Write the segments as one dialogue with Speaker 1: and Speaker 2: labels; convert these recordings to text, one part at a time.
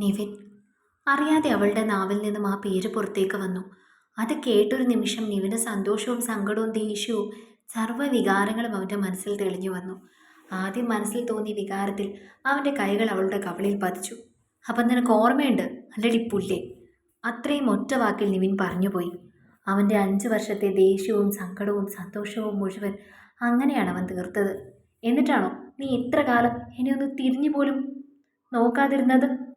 Speaker 1: നിവിൻ. അറിയാതെ അവളുടെ നാവിൽ നിന്നും ആ പേര് പുറത്തേക്ക് വന്നു. അത് കേട്ടൊരു നിമിഷം നിവിന് സന്തോഷവും സങ്കടവും ദേഷ്യവും സർവ വികാരങ്ങളും അവന്റെ മനസ്സിൽ തെളിഞ്ഞു വന്നു. ആദ്യം മനസ്സിൽ തോന്നിയ വികാരത്തിൽ അവന്റെ കൈകൾ അവളുടെ കവളിൽ പതിച്ചു. അപ്പം നിനക്ക് ഓർമ്മയുണ്ട്? അല്ലടി പുല്ലേ അത്രയും ഒറ്റ വാക്കിൽ നിവിൻ പറഞ്ഞുപോയി. അവന്റെ അഞ്ച് വർഷത്തെ ദേഷ്യവും സങ്കടവും സന്തോഷവും മുഴുവൻ അങ്ങനെയാണ് അവൻ തീർത്തത്. എന്നിട്ടാണോ? നീ ഇത്ര കാലം എന്നെ ഒന്ന് തിരിഞ്ഞു പോലും നോക്കാതിരുന്നത്?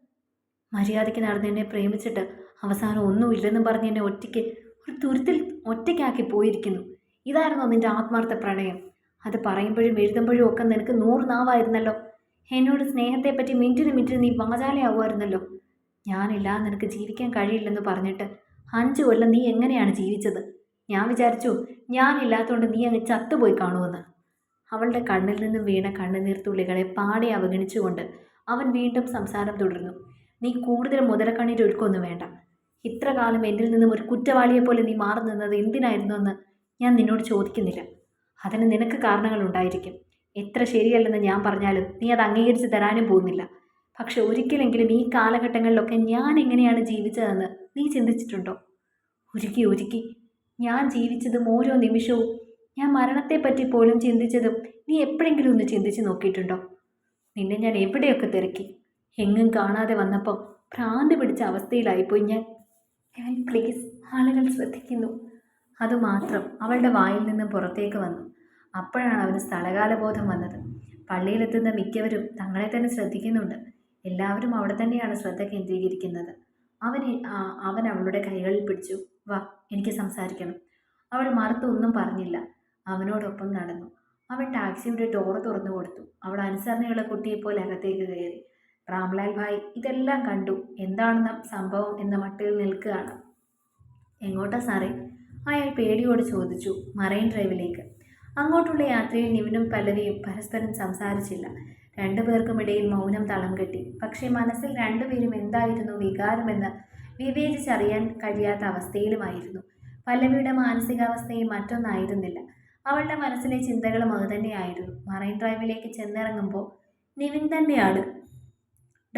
Speaker 1: മര്യാദയ്ക്ക് നടന്ന് എന്നെ പ്രേമിച്ചിട്ട് അവസാനം ഒന്നുമില്ലെന്നും പറഞ്ഞ് എന്നെ ഒറ്റയ്ക്ക് ഒരു തുരുത്തിൽ ഒറ്റയ്ക്കാക്കി പോയിരിക്കുന്നു. ഇതായിരുന്നു നിന്റെ ആത്മാർത്ഥ പ്രണയം. അത് പറയുമ്പോഴും എഴുതുമ്പോഴും ഒക്കെ നിനക്ക് നൂറ് നാവായിരുന്നല്ലോ. എന്നോട് സ്നേഹത്തെപ്പറ്റി മിനിറ്റിന് മിനിറ്റിന് നീ വാചാലയാവുമായിരുന്നല്ലോ. ഞാനില്ല നിനക്ക് ജീവിക്കാൻ കഴിയില്ലെന്ന് പറഞ്ഞിട്ട് അഞ്ച് കൊല്ലം നീ എങ്ങനെയാണ് ജീവിച്ചത്? ഞാൻ വിചാരിച്ചു ഞാനില്ലാത്തതുകൊണ്ട് നീ അങ്ങ് ചത്തുപോയി കാണുമെന്ന്. അവളുടെ കണ്ണിൽ നിന്നും വീണ കണ്ണുനീർത്തുള്ളികളെ പാടെ അവഗണിച്ചുകൊണ്ട് അവൻ വീണ്ടും സംസാരം തുടർന്നു. നീ കൂടുതൽ മുതലക്കണ്ണീർ ഒഴുക്കൊന്നും വേണ്ട. ഇത്ര കാലം എന്നിൽ നിന്നും ഒരു കുറ്റവാളിയെ പോലെ നീ മാറി നിന്നത് എന്തിനായിരുന്നു എന്ന് ഞാൻ നിന്നോട് ചോദിക്കുന്നില്ല. അതിന് നിനക്ക് കാരണങ്ങൾ ഉണ്ടായിരിക്കും. എത്ര ശരിയല്ലെന്ന് ഞാൻ പറഞ്ഞാലും നീ അത് അംഗീകരിച്ച് തരാനും പോകുന്നില്ല. പക്ഷെ ഒരിക്കലെങ്കിലും ഈ കാലഘട്ടങ്ങളിലൊക്കെ ഞാൻ എങ്ങനെയാണ് ജീവിച്ചതെന്ന് നീ ചിന്തിച്ചിട്ടുണ്ടോ? ഒരുക്കി ഒരുക്കി ഞാൻ ജീവിച്ചതും ഓരോ നിമിഷവും ഞാൻ മരണത്തെപ്പറ്റി പോലും ചിന്തിച്ചതും നീ എപ്പോഴെങ്കിലും ഒന്ന് ചിന്തിച്ച് നോക്കിയിട്ടുണ്ടോ? നിന്നെ ഞാൻ എവിടെയൊക്കെ തിരക്കി? എങ്ങും കാണാതെ വന്നപ്പോൾ ഭ്രാന്ത് പിടിച്ച അവസ്ഥയിലായിപ്പോയി ഞാൻ. ഞാൻ പ്ലീസ് ആളുകൾ ശ്രദ്ധിക്കുന്നു. അതുമാത്രം അവളുടെ വായിൽ നിന്ന് പുറത്തേക്ക് വന്നു. അപ്പോഴാണ് അവന് സ്ഥലകാലബോധം വന്നത്. പള്ളിയിലെത്തുന്ന മിക്കവരും തങ്ങളെ തന്നെ ശ്രദ്ധിക്കുന്നുണ്ട്. എല്ലാവരും അവിടെ തന്നെയാണ് ശ്രദ്ധ കേന്ദ്രീകരിക്കുന്നത്. അവൻ അവൻ അവളുടെ കൈകളിൽ പിടിച്ചു. വാ എനിക്ക് സംസാരിക്കണം. അവൾ മറുത്തൊന്നും പറഞ്ഞില്ല. അവനോടൊപ്പം നടന്നു. അവൻ ടാക്സിയുടെ ഡോറ് തുറന്നു കൊടുത്തു. അവൾ അനുസരണയുള്ള കുട്ടിയെപ്പോലെ അകത്തേക്ക് കയറി. റാംലാൽ ഭായ് ഇതെല്ലാം കണ്ടു. എന്താണെന്ന സംഭവം എന്ന മട്ടിൽ നിൽക്കുകയാണ്. എങ്ങോട്ടാ സാറേ? അയാൾ പേടിയോട് ചോദിച്ചു മറൈൻ ഡ്രൈവിലേക്ക്. അങ്ങോട്ടുള്ള യാത്രയിൽ നിവിനും പല്ലവിയും പരസ്പരം സംസാരിച്ചില്ല. രണ്ടുപേർക്കുമിടയിൽ മൗനം തളം കെട്ടി. പക്ഷേ മനസ്സിൽ രണ്ടുപേരും എന്തായിരുന്നു വികാരമെന്ന് വിവേചിച്ചറിയാൻ കഴിയാത്ത അവസ്ഥയിലുമായിരുന്നു. പല്ലവിയുടെ മാനസികാവസ്ഥയും മറ്റൊന്നായിരുന്നില്ല. അവളുടെ മനസ്സിലെ ചിന്തകളും അതുതന്നെയായിരുന്നു. മറൈൻ ഡ്രൈവിലേക്ക് ചെന്നിറങ്ങുമ്പോൾ നിവിൻ തന്നെയാണ്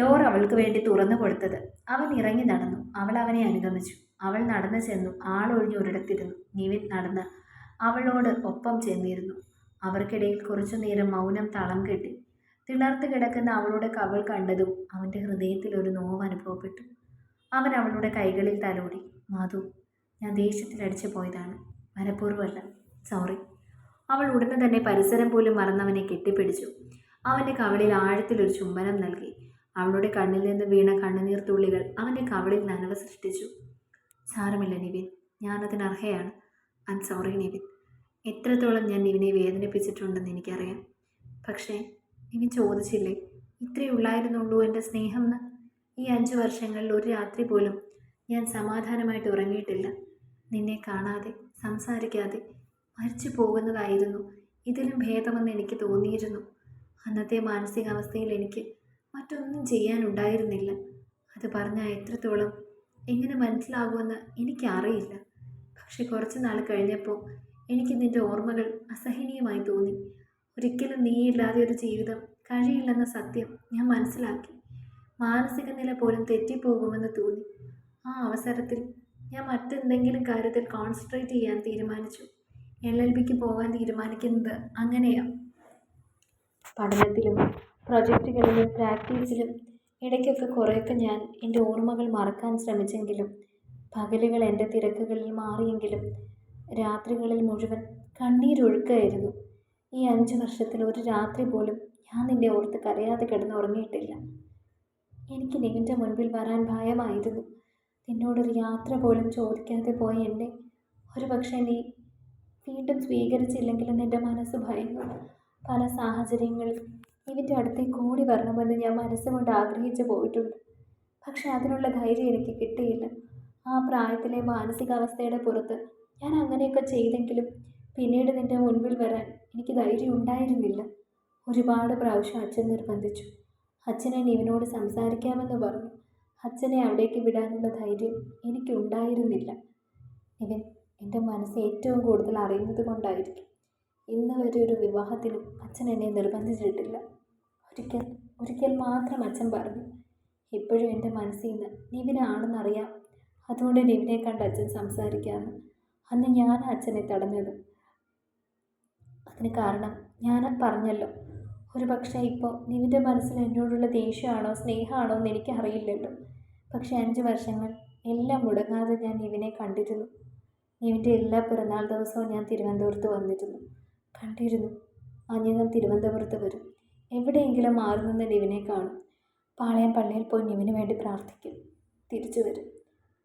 Speaker 1: ഡോർ അവൾക്ക് വേണ്ടി തുറന്നു കൊടുത്തത്. അവൻ ഇറങ്ങി നടന്നു. അവൾ അവനെ അനുഗമിച്ചു. അവൾ നടന്നു ചെന്നു. ആളൊഴിഞ്ഞ് ഒരിടത്തിരുന്നു. നിവിൻ നടന്ന് അവളോട് ഒപ്പം ചെന്നിരുന്നു. അവർക്കിടയിൽ കുറച്ചു നേരം മൗനം തളം കെട്ടി. തിണർത്ത് കിടക്കുന്ന അവളുടെ കവൾ കണ്ടതും അവന്റെ ഹൃദയത്തിൽ ഒരു നോവ് അനുഭവപ്പെട്ടു. അവൻ അവളുടെ കൈകളിൽ തലോടി. മാധു ഞാൻ ദേഷ്യത്തിൽ അടിച്ചു പോയതാണ്. മനഃപൂർവമല്ല. സോറി. അവൾ ഉടനെ തന്നെ പരിസരം പോലും മറന്നവനെ കെട്ടിപ്പിടിച്ചു. അവന്റെ കവളിൽ ആഴത്തിലൊരു ചുംബനം നൽകി. അവളുടെ കണ്ണിൽ നിന്ന് വീണ കണ്ണുനീർ തുള്ളികൾ അവന്റെ കവളിൽ നനവ് സൃഷ്ടിച്ചു. സാരമില്ല നിവിൻ. ഞാനതിന് അർഹയാണ്. I sorry Nivin. എത്രത്തോളം ഞാൻ നിവിനെ വേദനിപ്പിച്ചിട്ടുണ്ടെന്ന് എനിക്കറിയാം. പക്ഷേ നിവിൻ ചോദിച്ചില്ലേ ഇത്രയേ ഉള്ളായിരുന്നുള്ളൂ എന്റെ സ്നേഹം എന്ന് ഈ അഞ്ച് വർഷങ്ങളിൽ ഒരു രാത്രി പോലും ഞാൻ സമാധാനമായിട്ട് ഉറങ്ങിയിട്ടില്ല. നിന്നെ കാണാതെ സംസാരിക്കാതെ മരിച്ചു പോകുന്നതായിരുന്നു. ഇതിലും ഭേദമെന്ന് എനിക്ക് തോന്നിയിരുന്നു. അന്നത്തെ മാനസികാവസ്ഥയിൽ എനിക്ക് മറ്റൊന്നും ചെയ്യാനുണ്ടായിരുന്നില്ല. അത് പറഞ്ഞാൽ എത്രത്തോളം? എങ്ങനെ മനസ്സിലാകുമെന്ന് എനിക്കറിയില്ല. പക്ഷെ കുറച്ച് നാൾ കഴിഞ്ഞപ്പോൾ എനിക്ക് നിന്റെ ഓർമ്മകൾ അസഹനീയമായി തോന്നി. ഒരിക്കലും നീയില്ലാതെ ഒരു ജീവിതം കഴിയില്ലെന്ന സത്യം ഞാൻ മനസ്സിലാക്കി. മാനസിക നില പോലും തെറ്റിപ്പോകുമെന്ന് തോന്നി. ആ അവസരത്തിൽ ഞാൻ മറ്റെന്തെങ്കിലും കാര്യത്തിൽ കോൺസെൻട്രേറ്റ് ചെയ്യാൻ തീരുമാനിച്ചു. എൽ എൽ ബിക്ക് പോകാൻ തീരുമാനിക്കുന്നത് അങ്ങനെയാണ് പഠനത്തിലും പ്രൊജക്റ്റുകളിലും പ്രാക്ടീസിലും ഇടയ്ക്കൊക്കെ കുറേയൊക്കെ ഞാൻ എന്റെ ഓർമ്മകൾ മറക്കാൻ ശ്രമിച്ചെങ്കിലും പകലുകൾ എന്റെ തിരക്കുകളിൽ മാറിയെങ്കിലും രാത്രികളിൽ മുഴുവൻ കണ്ണീരൊഴുക്കായിരുന്നു. ഈ അഞ്ച് വർഷത്തിൽ ഒരു രാത്രി പോലും ഞാൻ നിന്നെ ഓർത്ത് കരയാതെ കിടന്നുറങ്ങിയിട്ടില്ല എനിക്ക് നിന്റെ മുൻപിൽ വരാൻ ഭയമായിരുന്നു. നിന്നോടൊരു യാത്ര പോലും ചോദിക്കാതെ പോയ എന്നെ ഒരു പക്ഷേ നീ വീണ്ടും സ്വീകരിച്ചില്ലെങ്കിലും എന്റെ മനസ്സ് ഭയന്നു. പല സാഹചര്യങ്ങളിൽ ഇവന്റെ അടുത്തേക്ക് ഓടി വരണമെന്ന് ഞാൻ മനസ്സുകൊണ്ട് ആഗ്രഹിച്ചു പോയിട്ടുണ്ട്. പക്ഷെ അതിനുള്ള ധൈര്യം എനിക്ക് കിട്ടിയില്ല. ആ പ്രായത്തിലെ മാനസികാവസ്ഥയുടെ പുറത്ത് ഞാൻ അങ്ങനെയൊക്കെ ചെയ്തെങ്കിലും പിന്നീട് നിന്റെ മുൻപിൽ വരാൻ എനിക്ക് ധൈര്യം ഉണ്ടായിരുന്നില്ല. ഒരുപാട് പ്രാവശ്യം അച്ഛൻ നിർബന്ധിച്ചു. അച്ഛനെ ഇവനോട് സംസാരിക്കാമെന്ന് പറഞ്ഞു. അച്ഛനെ അവിടേക്ക് വിടാനുള്ള ധൈര്യം എനിക്കുണ്ടായിരുന്നില്ല. ഇവൻ എന്റെ മനസ്സ് ഏറ്റവും കൂടുതൽ അറിയുന്നത് കൊണ്ടായിരിക്കും. ഇന്ന് വരെ ഒരു വിവാഹത്തിനും അച്ഛൻ എന്നെ നിർബന്ധിച്ചിട്ടില്ല. ഒരിക്കൽ ഒരിക്കൽ മാത്രം അച്ഛൻ പറഞ്ഞു ഇപ്പോഴും എന്റെ മനസ്സിൽ നിന്ന് നിവിനാണെന്നറിയാം. അതുകൊണ്ട് നിവിനെ കണ്ട് അച്ഛൻ സംസാരിക്കാമെന്ന് അന്ന് ഞാൻ അച്ഛനെ തടഞ്ഞത്. അതിന് കാരണം ഞാൻ പറഞ്ഞല്ലോ. ഒരു പക്ഷേ ഇപ്പോൾ നിവിന്റെ മനസ്സിൽ എന്നോടുള്ള ദേഷ്യമാണോ സ്നേഹമാണോ എന്ന് എനിക്കറിയില്ലല്ലോ. പക്ഷേ അഞ്ച് വർഷങ്ങൾ എല്ലാം മുടങ്ങാതെ ഞാൻ നിവിനെ കണ്ടിരുന്നു. നിവിന്റെ എല്ലാ പിറന്നാൾ ദിവസവും ഞാൻ തിരുവനന്തപുരത്ത് വന്നിരുന്നു. കണ്ടിരുന്നു. അന്ന് ഞാൻ തിരുവനന്തപുരത്ത് വരും. എവിടെയെങ്കിലും മാറി നിന്ന് നിവിനെ കാണും. പാളയം പള്ളിയിൽ പോയി നിവിന് വേണ്ടി പ്രാർത്ഥിക്കും. തിരിച്ചു വരും.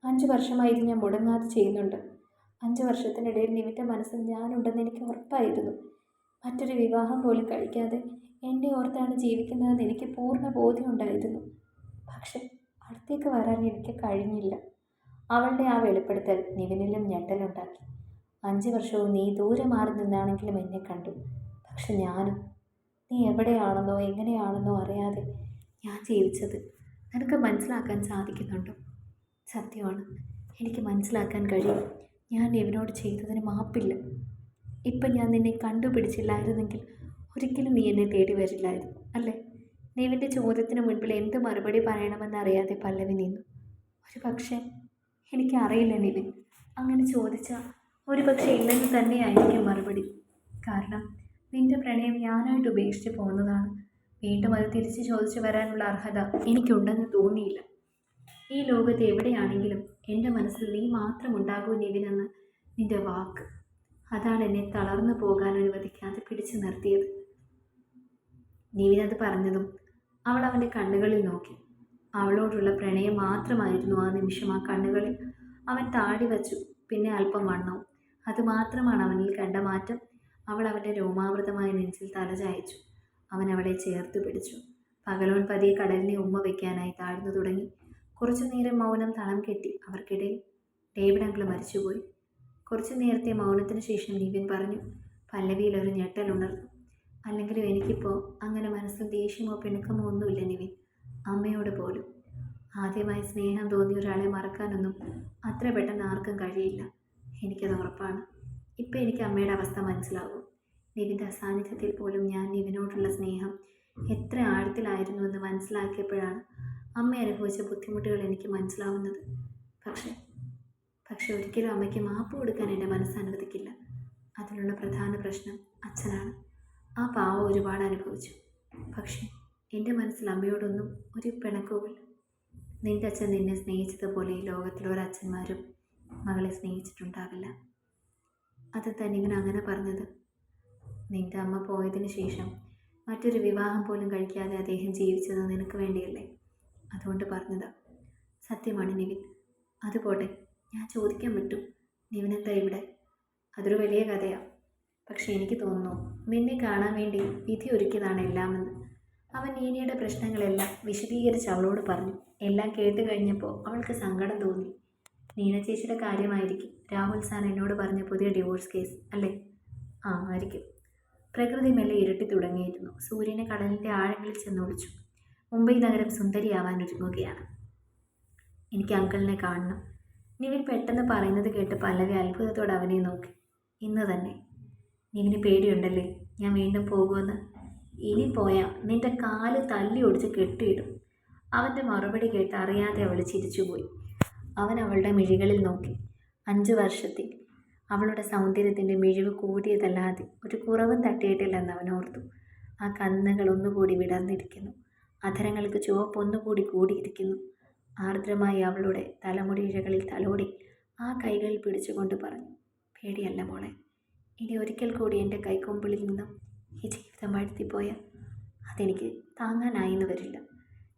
Speaker 1: അഞ്ച് വർഷമായി ഇത് ഞാൻ മുടങ്ങാതെ ചെയ്യുന്നുണ്ട്. അഞ്ച് വർഷത്തിനിടയിൽ നിവിന്റെ മനസ്സിൽ ഞാനുണ്ടെന്ന് എനിക്ക് ഉറപ്പായിരുന്നു. മറ്റൊരു വിവാഹം പോലും കഴിക്കാതെ എന്നെ ഓർത്താണ് ജീവിക്കുന്നതെന്ന് എനിക്ക് പൂർണ ബോധ്യമുണ്ടായിരുന്നു പക്ഷെ അടുത്തേക്ക് വരാൻ എനിക്ക് കഴിഞ്ഞില്ല. അവളുടെ ആ വെളിപ്പെടുത്തൽ നിവിനിലും ഞെട്ടലുണ്ടാക്കി. അഞ്ച് വർഷവും നീ ദൂരെ മാറി നിന്നാണെങ്കിലും എന്നെ കണ്ടു. പക്ഷെ ഞാനും നീ എവിടെയാണെന്നോ എങ്ങനെയാണെന്നോ അറിയാതെ ഞാൻ ജീവിച്ചത് നിനക്ക് മനസ്സിലാക്കാൻ സാധിക്കുന്നുണ്ടോ? സത്യമാണ്. എനിക്ക് മനസ്സിലാക്കാൻ കഴിയും. ഞാൻ ഇവനോട് ചെയ്തതിന് മാപ്പില്ല. ഇപ്പം ഞാൻ നിന്നെ കണ്ടുപിടിച്ചില്ലായിരുന്നെങ്കിൽ ഒരിക്കലും നീ എന്നെ തേടി വരില്ലായിരുന്നു അല്ലേ? നീവിന്റെ ചോദ്യത്തിന് മുൻപിൽ എന്ത് മറുപടി പറയണമെന്നറിയാതെ പല്ലവി നിന്നു. ഒരു പക്ഷേ എനിക്കറിയില്ല നിവിൻ. അങ്ങനെ ചോദിച്ചാൽ ഒരു പക്ഷേ ഇല്ലെന്ന് തന്നെയായിരിക്കും മറുപടി. കാരണം നിന്റെ പ്രണയം ഞാനായിട്ട് ഉപേക്ഷിച്ച് പോകുന്നതാണ്. വീണ്ടും അത് തിരിച്ച് ചോദിച്ചു വരാനുള്ള അർഹത എനിക്കുണ്ടെന്ന് തോന്നിയില്ല. ഈ ലോകത്ത് എവിടെയാണെങ്കിലും എന്റെ മനസ്സിൽ നീ മാത്രം ഉണ്ടാകൂ നിവിനെന്ന് നിന്റെ വാക്ക്. അതാണ് എന്നെ തളർന്നു പോകാൻ അനുവദിക്കാതെ പിടിച്ചു നിർത്തിയത്. നിവിനത് പറഞ്ഞതും അവൾ അവന്റെ കണ്ണുകളിൽ നോക്കി. അവളോടുള്ള പ്രണയം മാത്രമായിരുന്നു ആ നിമിഷം ആ കണ്ണുകളിൽ. അവൻ താടി വച്ചു പിന്നെ അല്പം വണ്ണവും. അതുമാത്രമാണ് അവനിൽ കണ്ട മാറ്റം. അവൾ അവന്റെ രോമാവൃതമായ നെഞ്ചിൽ തലചായച്ചു. അവൻ അവളെ ചേർത്ത് പിടിച്ചു. പകലോൻ പതിയെ കടലിനെ ഉമ്മ വയ്ക്കാനായി താഴ്ന്നു തുടങ്ങി. കുറച്ചു നേരം മൗനം തളം കെട്ടി അവർക്കിടയിൽ ഡേവിഡ് അങ്കിൾ മരിച്ചുപോയി. കുറച്ചു നേരത്തെ മൗനത്തിന് ശേഷം നിവിൻ പറഞ്ഞു പല്ലവിയിൽ ഒരു ഞെട്ടലുണർന്നു അല്ലെങ്കിലും എനിക്കിപ്പോൾ അങ്ങനെ മനസ്സിൽ ദേഷ്യമോ പിണക്കമോ ഒന്നുമില്ല നിവിൻ. അമ്മയോട് പോലും. ആദ്യമായി സ്നേഹം തോന്നിയ ഒരാളെ മറക്കാനൊന്നും അത്ര പെട്ടെന്ന് ആർക്കും കഴിയില്ല. എനിക്കത് ഉറപ്പാണ്. ഇപ്പം എനിക്ക് അമ്മയുടെ അവസ്ഥ മനസ്സിലാകും നിവിന്റെ അസാന്നിധ്യത്തിൽ പോലും ഞാൻ നിവിനോടുള്ള സ്നേഹം എത്ര ആഴത്തിലായിരുന്നു എന്ന് മനസ്സിലാക്കിയപ്പോഴാണ് അമ്മ അനുഭവിച്ച ബുദ്ധിമുട്ടുകൾ എനിക്ക് മനസ്സിലാവുന്നത്. പക്ഷേ പക്ഷെ ഒരിക്കലും അമ്മയ്ക്ക് മാപ്പ് കൊടുക്കാൻ എന്റെ മനസ്സ് അനുവദിക്കില്ല. അതിനുള്ള പ്രധാന പ്രശ്നം അച്ഛനാണ്. ആ പാവം ഒരുപാട് അനുഭവിച്ചു. പക്ഷേ എന്റെ മനസ്സിൽ അമ്മയോടൊന്നും ഒരു പിണക്കവുമില്ല. നിന്റെ അച്ഛൻ നിന്നെ സ്നേഹിച്ചതുപോലെ ഈ ലോകത്തിലെ ഒരച്ഛന്മാരും മകളെ സ്നേഹിച്ചിട്ടുണ്ടാവില്ല. അത് തന്നെ അങ്ങനെ പറഞ്ഞത്. നിന്റെ അമ്മ പോയതിന് ശേഷം മറ്റൊരു വിവാഹം പോലും കഴിക്കാതെ അദ്ദേഹം ജീവിച്ചത് നിനക്ക് വേണ്ടിയല്ലേ? അതുകൊണ്ട് പറഞ്ഞതാ. സത്യമാണ് നിവിൻ. അത് പോട്ടെ. ഞാൻ ചോദിക്കാൻ വിട്ടു. നിവിനെന്താ ഇവിടെ? അതൊരു വലിയ കഥയാണ് പക്ഷേ എനിക്ക് തോന്നുന്നു നിന്നെ കാണാൻ വേണ്ടി വിധി ഒരുക്കിയതാണ് എല്ലാമെന്ന്. അവൻ നീനയുടെ പ്രശ്നങ്ങളെല്ലാം വിശദീകരിച്ച് അവളോട് പറഞ്ഞു. എല്ലാം കേട്ട് കഴിഞ്ഞപ്പോൾ അവൾക്ക് സങ്കടം തോന്നി. നീന ചേച്ചിയുടെ കാര്യമായിരിക്കും. രാഹുൽ സാർ എന്നോട് പറഞ്ഞ പുതിയ ഡിവോഴ്സ് കേസ് അല്ലേ? ആ ആയിരിക്കും. പ്രകൃതി മെല്ലെ ഇരുട്ടി തുടങ്ങിയിരുന്നു. സൂര്യനെ കടലിന്റെ ആഴങ്ങളിൽ ചെന്നൊളിച്ചു മുംബൈ നഗരം സുന്ദരിയാവാൻ ഒരുങ്ങുകയാണ്. എനിക്ക് അങ്കിളിനെ കാണണം. നിവിൻ പെട്ടെന്ന് പറയുന്നത് കേട്ട് പല്ലവി അത്ഭുതത്തോടെ അവനെ നോക്കി. ഇന്ന് തന്നെ. നിവിന് പേടിയുണ്ടല്ലേ? ഞാൻ വീണ്ടും പോകുമെന്ന്. ഇനി പോയാൽ നിന്റെ കാൽ തല്ലി ഒടിച്ച് കെട്ടിയിടും. അവന്റെ മറുപടി കേട്ട് അറിയാതെ അവൾ ചിരിച്ചുപോയി. അവൻ അവളുടെ മിഴികളിൽ നോക്കി. അഞ്ച് വർഷത്തിൽ. അവളുടെ സൗന്ദര്യത്തിന്റെ മിഴിവ് കൂടിയതല്ലാതെ ഒരു കുറവും തട്ടിയിട്ടില്ലെന്ന് അവൻ ഓർത്തു. ആ കന്നുകൾ ഒന്നുകൂടി വിടർന്നിരിക്കുന്നു. അധരങ്ങൾക്ക് ചുവപ്പ് ഒന്നുകൂടി കൂടിയിരിക്കുന്നു. ആർദ്രമായി അവളുടെ തലമുടിയിഴകളിൽ തലോടി ആ കൈകൾ പിടിച്ചുകൊണ്ട് പറഞ്ഞു പേടിയല്ല മോളെ ഇനി ഒരിക്കൽ കൂടി എന്റെ കൈക്കൊമ്പിളിൽ നിന്നും ഈ ജീവിതം വഴുത്തിപ്പോയാൽ അതെനിക്ക് താങ്ങാനായെന്ന് വരില്ല.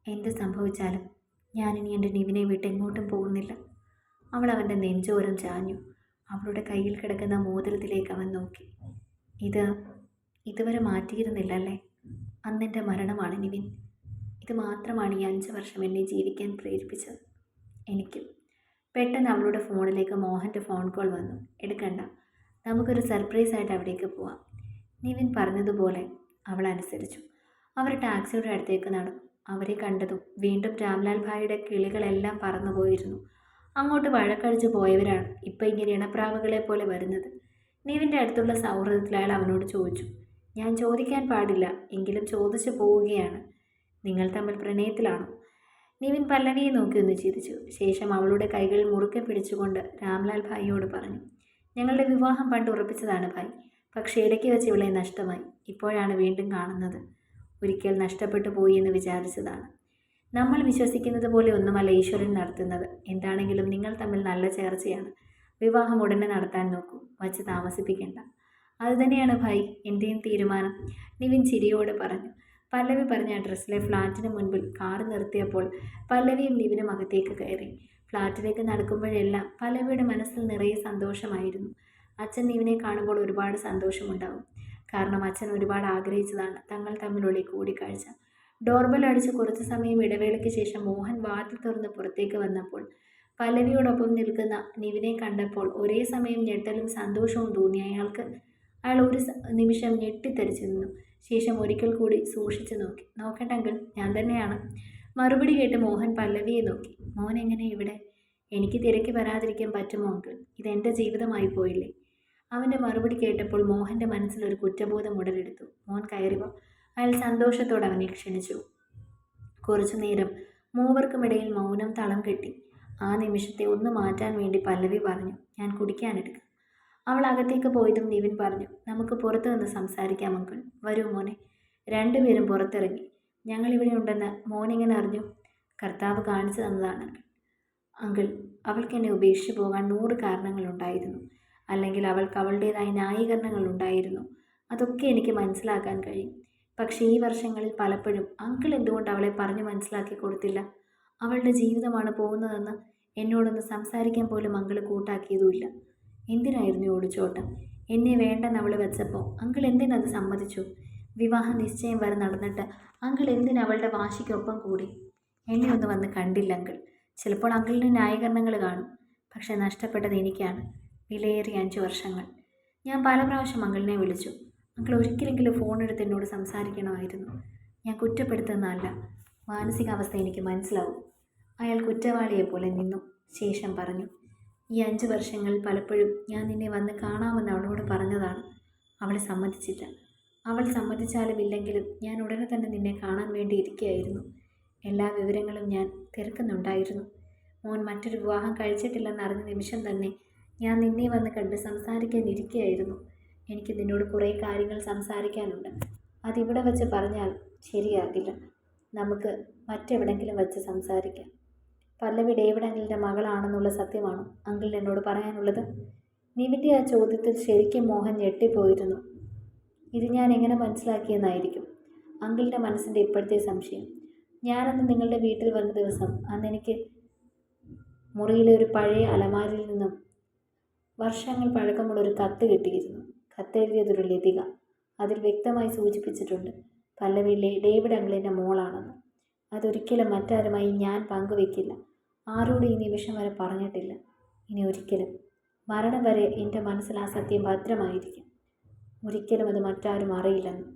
Speaker 1: എന്ത് സംഭവിച്ചാലും ഞാനിനി എന്റെ നിവിനെ വിട്ട് എങ്ങോട്ടും പോകുന്നില്ല. അവൾ അവന്റെ നെഞ്ചോരം ചാഞ്ഞു. അവളുടെ കയ്യിൽ കിടക്കുന്ന മോതിരത്തിലേക്ക് അവൻ നോക്കി. ഇത് ഇതുവരെ മാറ്റിയിരുന്നില്ല അല്ലേ അന്നെന്റെ മരണമാണ് നിവിൻ. ഇത് മാത്രമാണ് ഈ അഞ്ച് വർഷം എന്നെ ജീവിക്കാൻ പ്രേരിപ്പിച്ചത്. എനിക്കും. പെട്ടെന്ന് അവളുടെ ഫോണിലേക്ക് മോഹന്റെ ഫോൺ കോൾ വന്നു. എടുക്കണ്ട. നമുക്കൊരു സർപ്രൈസ് ആയിട്ട് അവിടേക്ക് പോവാം. നിവിൻ പറഞ്ഞതുപോലെ അവൾ അനുസരിച്ചു. അവർ ടാക്സിയുടെ അടുത്തേക്ക് നടന്നു. അവരെ കണ്ടതും വീണ്ടും രാംലാൽ ഭായിയുടെ കിളികളെല്ലാം പറന്നുപോയിരുന്നു. അങ്ങോട്ട് വഴക്കടിച്ച് പോയവരാണ് ഇപ്പം ഇങ്ങനെ ഇണപ്രാവുകളെ പോലെ വരുന്നത്. നീവിന്റെ അടുത്തുള്ള സൗഹൃദത്തിൽ അയാൾ അവനോട് ചോദിച്ചു ഞാൻ ചോദിക്കാൻ പാടില്ല എങ്കിലും ചോദിച്ചു പോവുകയാണ്. നിങ്ങൾ തമ്മിൽ പ്രണയത്തിലാണോ? നിവിൻ പല്ലവിയെ നോക്കി ഒന്ന് ചിരിച്ചു. ശേഷം അവളുടെ കൈകൾ മുറുക്കെ പിടിച്ചുകൊണ്ട് രാംലാൽ ഭായിയോട് പറഞ്ഞു ഞങ്ങളുടെ വിവാഹം പണ്ട് ഉറപ്പിച്ചതാണ് ഭായ്. പക്ഷേ ഇടയ്ക്ക് വെച്ച് ഇവളെ നഷ്ടമായി. ഇപ്പോഴാണ് വീണ്ടും കാണുന്നത്. ഒരിക്കൽ നഷ്ടപ്പെട്ടു പോയി എന്ന് വിചാരിച്ചതാണ്. നമ്മൾ വിശ്വസിക്കുന്നത് പോലെ ഒന്നുമല്ല ഈശ്വരൻ നടത്തുന്നത്. എന്താണെങ്കിലും നിങ്ങൾ തമ്മിൽ നല്ല ചേർച്ചയാണ്. വിവാഹം ഉടനെ നടത്താൻ നോക്കൂ. വച്ച് താമസിപ്പിക്കേണ്ട. അതുതന്നെയാണ് ഭായ് എന്റെയും തീരുമാനം. നിവിൻ ചിരിയോട് പറഞ്ഞു. പല്ലവി പറഞ്ഞ അഡ്രസ്സിലെ ഫ്ലാറ്റിന് മുൻപിൽ കാർ നിർത്തിയപ്പോൾ പല്ലവിയും നിവിനും അകത്തേക്ക് കയറി. ഫ്ലാറ്റിലേക്ക് നടക്കുമ്പോഴെല്ലാം പല്ലവിയുടെ മനസ്സിൽ നിറയെ സന്തോഷമായിരുന്നു. അച്ഛൻ നിവിനെ കാണുമ്പോൾ ഒരുപാട് സന്തോഷമുണ്ടാവും. കാരണം അച്ഛൻ ഒരുപാട് ആഗ്രഹിച്ചതാണ് തങ്ങൾ തമ്മിലുള്ള കൂടിക്കാഴ്ച. ഡോർബെൽ അടിച്ച് കുറച്ച് സമയം ഇടവേളയ്ക്ക് ശേഷം മോഹൻ വാതിൽ തുറന്ന് പുറത്തേക്ക് വന്നപ്പോൾ പല്ലവിയോടൊപ്പം നിൽക്കുന്ന നിവിനെ കണ്ടപ്പോൾ ഒരേ സമയം ഞെട്ടലും സന്തോഷവും തോന്നി. അയാൾക്ക് അയാൾ ഒരു നിമിഷം ഞെട്ടിത്തെറിച്ചു നിന്നു. ശേഷം ഒരിക്കൽ കൂടി സൂക്ഷിച്ചു നോക്കി. നോക്കട്ടെങ്കിൽ ഞാൻ തന്നെയാണ്. മറുപടി കേട്ട് മോഹൻ പല്ലവിയെ നോക്കി. മോൻ എങ്ങനെ ഇവിടെ? എനിക്ക് തിരക്കി വരാതിരിക്കാൻ പറ്റുമോ അങ്കിൾ? ഇതെന്റെ ജീവിതമായി പോയില്ലേ? അവന്റെ മറുപടി കേട്ടപ്പോൾ മോഹന്റെ മനസ്സിലൊരു കുറ്റബോധം ഉടലെടുത്തു. മോൻ കയറി വാ അയാൾ സന്തോഷത്തോടെ അവനെ ക്ഷണിച്ചു. കുറച്ചു നേരം മൂവർക്കുമിടയിൽ മൗനം തളം കെട്ടി. ആ നിമിഷത്തെ ഒന്ന് മാറ്റാൻ വേണ്ടി പല്ലവി പറഞ്ഞു ഞാൻ കുടിക്കാനെടുക്കാം. അവൾ അകത്തേക്ക് പോയതും നിവിൻ പറഞ്ഞു നമുക്ക് പുറത്തു നിന്ന് സംസാരിക്കാം അങ്കിൾ. വരൂ മോനെ. രണ്ടുപേരും പുറത്തിറങ്ങി. ഞങ്ങളിവിടെ ഉണ്ടെന്ന് മോനെങ്ങനെ അറിഞ്ഞു? കർത്താവ് കാണിച്ചു തന്നതാണ് അങ്കിൾ. അവൾക്ക് എന്നെ ഉപേക്ഷിച്ചു പോകാൻ നൂറ് കാരണങ്ങളുണ്ടായിരുന്നു അല്ലെങ്കിൽ അവൾക്ക് അവളുടേതായ ന്യായീകരണങ്ങൾ ഉണ്ടായിരുന്നു. അതൊക്കെ എനിക്ക് മനസ്സിലാക്കാൻ കഴിയും. പക്ഷേ ഈ വർഷങ്ങളിൽ പലപ്പോഴും അങ്കിൾ എന്തുകൊണ്ട് അവളെ പറഞ്ഞു മനസ്സിലാക്കി കൊടുത്തില്ല? അവളുടെ ജീവിതമാണ് പോകുന്നതെന്ന് എന്നോടൊന്ന് സംസാരിക്കാൻ പോലും അങ്കിൾ കൂട്ടാക്കിയതുമില്ല. എന്തിനായിരുന്നു ഓടിച്ചോട്ടം എന്നെ വേണ്ടെന്ന് അവൾ വെച്ചപ്പോൾ അങ്കിൾ എന്തിനത് സമ്മതിച്ചു? വിവാഹ നിശ്ചയം വരെ നടന്നിട്ട് അങ്കിൾ എന്തിന് അവളുടെ വാശിക്കൊപ്പം കൂടി? എന്നെ ഒന്ന് വന്ന് കണ്ടില്ല അങ്കിൾ. ചിലപ്പോൾ അങ്കിളിന് ന്യായീകരണങ്ങൾ കാണും. പക്ഷെ നഷ്ടപ്പെട്ടത് എനിക്കാണ്. വിലയേറിയ അഞ്ച് വർഷങ്ങൾ. ഞാൻ പല പ്രാവശ്യം അങ്കിളിനെ വിളിച്ചു. അങ്കിൾ ഒരിക്കലെങ്കിലും ഫോൺ എടുത്ത് എന്നോട് സംസാരിക്കണമായിരുന്നു. ഞാൻ കുറ്റപ്പെടുത്തുന്നതല്ല. മാനസികാവസ്ഥ എനിക്ക് മനസ്സിലാവും. അയാൾ കുറ്റവാളിയെ പോലെ നിന്നു. ശേഷം പറഞ്ഞു ഈ അഞ്ച് വർഷങ്ങൾ പലപ്പോഴും ഞാൻ നിന്നെ വന്ന് കാണാമെന്ന് അവളോട് പറഞ്ഞതാണ്. അവൾ സമ്മതിച്ചില്ല. അവൾ സമ്മതിച്ചാലും ഇല്ലെങ്കിലും ഞാൻ ഉടനെ തന്നെ നിന്നെ കാണാൻ വേണ്ടി ഇരിക്കുകയായിരുന്നു. എല്ലാ വിവരങ്ങളും ഞാൻ തിരക്കുന്നുണ്ടായിരുന്നു മോൻ മറ്റൊരു വിവാഹം കഴിച്ചിട്ടില്ലെന്ന് അറിഞ്ഞ നിമിഷം തന്നെ ഞാൻ നിന്നെ വന്ന് കണ്ട് സംസാരിക്കാൻ ഇരിക്കുകയായിരുന്നു. എനിക്ക് നിന്നോട് കുറേ കാര്യങ്ങൾ സംസാരിക്കാനുണ്ട്. അതിവിടെ വച്ച് പറഞ്ഞാൽ ശരിയാകില്ല. നമുക്ക് മറ്റെവിടെങ്കിലും വച്ച് സംസാരിക്കാം. പല്ലവി ഡേവിഡ് അങ്കിളിന്റെ മകളാണെന്നുള്ള സത്യമാണ് അങ്കിൾ എന്നോട് പറയാനുള്ളത്? നിവിന്റെ ആ ചോദ്യത്തിൽ ശരിക്കും മോഹൻ ഞെട്ടിപ്പോയിരുന്നു. ഇത് ഞാൻ എങ്ങനെ മനസ്സിലാക്കിയെന്നായിരിക്കും. അങ്കിളിന്റെ മനസ്സിന്റെ ഇപ്പോഴത്തെ സംശയം. ഞാനന്ന് നിങ്ങളുടെ വീട്ടിൽ വന്ന ദിവസം അന്ന് എനിക്ക് മുറിയിലെ ഒരു പഴയ അലമാരിൽ നിന്നും വർഷങ്ങൾ പഴക്കമുള്ള ഒരു കത്ത് കിട്ടിയിരുന്നു. കത്തെഴുതിയതൊരു ലതിക അതിൽ വ്യക്തമായി സൂചിപ്പിച്ചിട്ടുണ്ട് പല്ലവിയിലെ ഡേവിഡ് അങ്കിളിന്റെ മോളാണെന്ന്. അതൊരിക്കലും മറ്റാരുമായി ഞാൻ പങ്കുവെക്കില്ല. ആരോട് ഈ നിമിഷം വരെ പറഞ്ഞിട്ടില്ല. ഇനി ഒരിക്കലും. മരണം വരെ എന്റെ മനസ്സിൽ ആ സത്യം ഭദ്രമായിരിക്കും. ഒരിക്കലും അത് മറ്റാരും അറിയില്ലെന്ന്.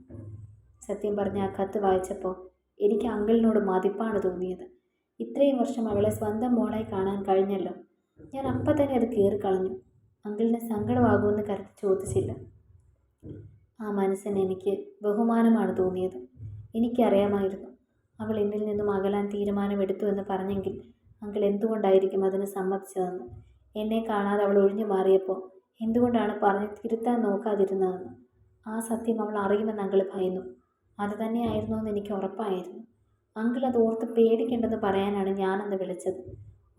Speaker 1: സത്യം പറഞ്ഞ ആ കത്ത് വായിച്ചപ്പോൾ എനിക്ക് അങ്കിളിനോട് മതിപ്പാണ് തോന്നിയത്. ഇത്രയും വർഷം അവളെ സ്വന്തം മോളായി കാണാൻ കഴിഞ്ഞല്ലോ. ഞാൻ അപ്പം തന്നെ അത് കീറിക്കളഞ്ഞു. അങ്കിളിന് സങ്കടമാകുമെന്ന് കരുതി ചോദിച്ചില്ല. ആ മനസ്സിന് എനിക്ക് ബഹുമാനമാണ് തോന്നിയത്. എനിക്കറിയാമായിരുന്നു. അവൾ എന്നിൽ നിന്നും അകലാൻ തീരുമാനമെടുത്തു എന്ന് പറഞ്ഞെങ്കിൽ അങ്കിൾ എന്തുകൊണ്ടായിരിക്കും അതിന് സമ്മതിച്ചതെന്ന്. എന്നെ കാണാതെ അവൾ ഒഴിഞ്ഞു മാറിയപ്പോൾ എന്തുകൊണ്ടാണ് പറഞ്ഞ് തിരുത്താൻ നോക്കാതിരുന്നതെന്ന്. ആ സത്യം അവൾ അറിയുമെന്ന് അങ്കിൾ ഭയന്നു. അത് തന്നെയായിരുന്നു എന്ന് എനിക്ക് ഉറപ്പായിരുന്നു. അങ്കിൾ അത് ഓർത്ത് പേടിക്കേണ്ടെന്ന് പറയാനാണ് ഞാനന്ന് വിളിച്ചത്.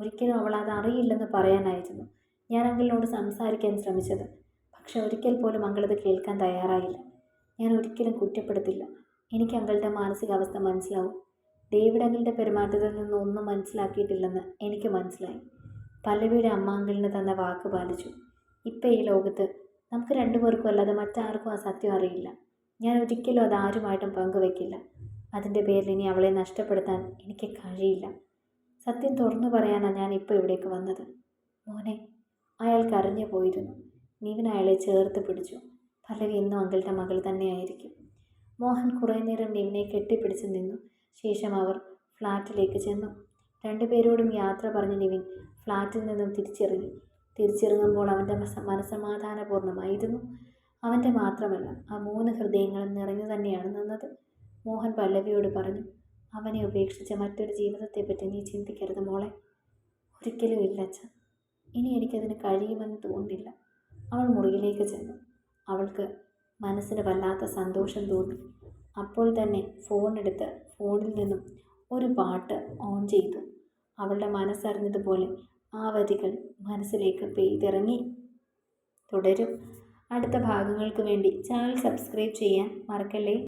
Speaker 1: ഒരിക്കലും അവൾ അത് അറിയില്ലെന്ന് പറയാനായിരുന്നു. ഞാൻ അങ്കിളിനോട് സംസാരിക്കാൻ ശ്രമിച്ചത്. പക്ഷെ ഒരിക്കൽ പോലും അങ്കിളത് കേൾക്കാൻ തയ്യാറായില്ല. ഞാൻ ഒരിക്കലും കുറ്റപ്പെടുത്തില്ല. എനിക്ക് അങ്കിളുടെ മാനസികാവസ്ഥ മനസ്സിലാവും. ഡേവിഡ് അങ്കിളുടെ പെരുമാറ്റത്തിൽ നിന്നൊന്നും മനസ്സിലാക്കിയിട്ടില്ലെന്ന് എനിക്ക് മനസ്സിലായി. പല്ലവിയുടെ അമ്മ അങ്കിളിന് തന്ന വാക്ക് പാലിച്ചു. ഇപ്പം ഈ ലോകത്ത് നമുക്ക് രണ്ടുപേർക്കും അല്ലാതെ മറ്റാർക്കും ആ സത്യം അറിയില്ല. ഞാൻ ഒരിക്കലും അത് ആരുമായിട്ടും പങ്കുവെക്കില്ല. അതിന്റെ പേരിൽ ഇനി അവളെ നഷ്ടപ്പെടുത്താൻ എനിക്ക് കഴിയില്ല. സത്യം തുറന്നു പറയാനാണ് ഞാൻ ഇപ്പോൾ ഇവിടേക്ക് വന്നത്. മോനെ അയാൾ കരഞ്ഞു പോയിരുന്നു. നീവൻ അയാളെ ചേർത്ത് പിടിച്ചു. പല്ലവി എന്നും അങ്കിളുടെ മകൾ തന്നെയായിരിക്കും. മോഹൻ കുറേ നേരം നിവിനെ കെട്ടിപ്പിടിച്ച് നിന്നു. ശേഷം അവർ ഫ്ലാറ്റിലേക്ക് ചെന്നു. രണ്ടുപേരോടും യാത്ര പറഞ്ഞ നിവിൻ ഫ്ലാറ്റിൽ നിന്നും തിരിച്ചിറങ്ങി. തിരിച്ചിറങ്ങുമ്പോൾ അവന്റെ മനസമാധാനപൂർണമായിരുന്നു അവന്റെ മാത്രമല്ല ആ മൂന്ന് ഹൃദയങ്ങളും നിറഞ്ഞു തന്നെയാണ് നിന്നത്. മോഹൻ പല്ലവിയോട് പറഞ്ഞു അവനെ ഉപേക്ഷിച്ച മറ്റൊരു ജീവിതത്തെപ്പറ്റി നീ ചിന്തിക്കരുത് മോളെ. ഒരിക്കലും ഇല്ല അച്ഛ. ഇനി എനിക്കതിന് കഴിയുമെന്ന് തോന്നില്ല അവൾ മുറിയിലേക്ക് ചെന്നു. അവൾക്ക് മനസ്സിന് വല്ലാത്ത സന്തോഷം തോന്നി. അപ്പോൾ തന്നെ ഫോണെടുത്ത് ഫോണിൽ നിന്നും ഒരു പാട്ട് ഓൺ ചെയ്തു. അവളുടെ മനസ്സറിഞ്ഞതുപോലെ ആ വരികൾ മനസ്സിലേക്ക് പെയ്തിറങ്ങി. തുടരും. അടുത്ത ഭാഗങ്ങൾക്ക് വേണ്ടി ചാനൽ സബ്സ്ക്രൈബ് ചെയ്യാൻ മറക്കല്ലേ?